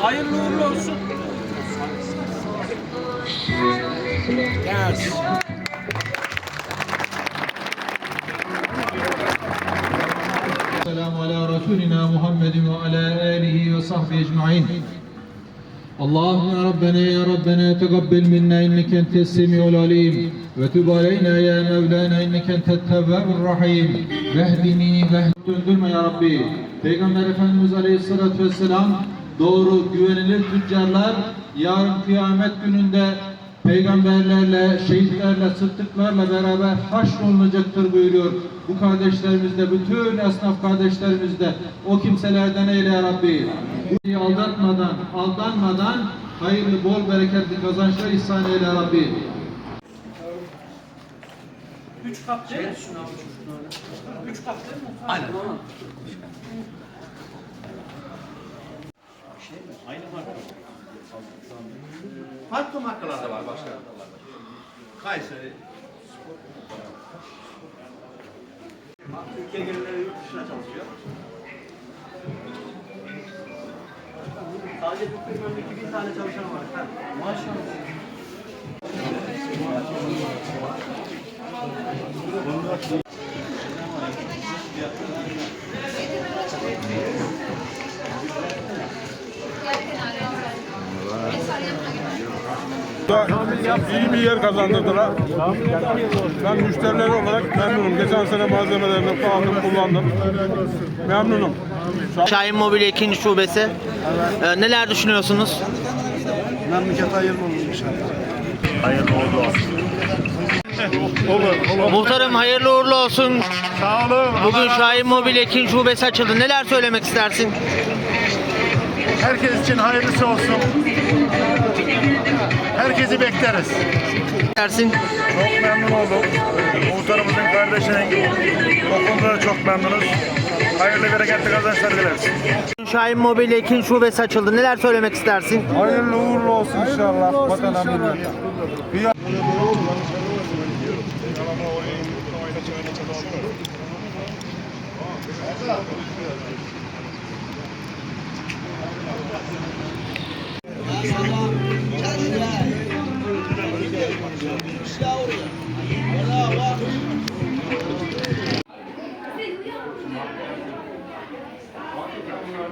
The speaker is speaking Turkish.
Hayırlı uğurlu olsun. Yes. السلام على رسولنا محمد وعلى آله وصحبه أجمعين اللهم يا ربنا يا ربنا تقبل منا إنك أنت السميع العليم وتب علينا يا مولانا إنك أنت التواب الرحيم واهدني واهد döndürme ya Rabbi. Peygamber Efendimiz Aleyhisselatü Vesselam doğru güvenilir tüccarlar yarın kıyamet gününde peygamberlerle, şehitlerle, sıddıklarla beraber haşrolunacaktır buyuruyor. Bu kardeşlerimiz de, bütün esnaf kardeşlerimiz de o kimselerden eyle ya Rabbi. Bu aldatmadan, aldanmadan hayırlı, bol, bereketli kazançlar ihsan eyle ya Rabbi. Üç kap değil mi? Üç kap değil mi? Aynen. Farklı markalar da var başka. Kayseri. Türkiye gelileri yurt dışına çalışıyor. Sadece bir firmanın 2000 tane çalışan var. Ha. Maşallah. iyi bir yer kazandırdılar. Ben müşterileri olarak memnunum. Geçen sene malzemelerini aldım, kullandım. Memnunum. Şahin Mobilya 2. şubesi. Ee, neler düşünüyorsunuz? Memleket hayırlı olsun inşallah. Muhtarım hayırlı uğurlu olsun. Sağ olun. Bugün Şahin Mobilya 2. şubesi açıldı. Neler söylemek istersin? Herkes için hayırlısı olsun. Herkesi bekleriz. Dersin. Çok memnun oldum. Muhtarımızın kardeşinin o konuda çok memnunuz. Hayırlı bereketli kazançlar dileriz. Şahin Mobilya 2. şubesi açıldı. Neler söylemek istersin? Hayırlı uğurlu olsun inşallah. Vatana millete. Bir luôn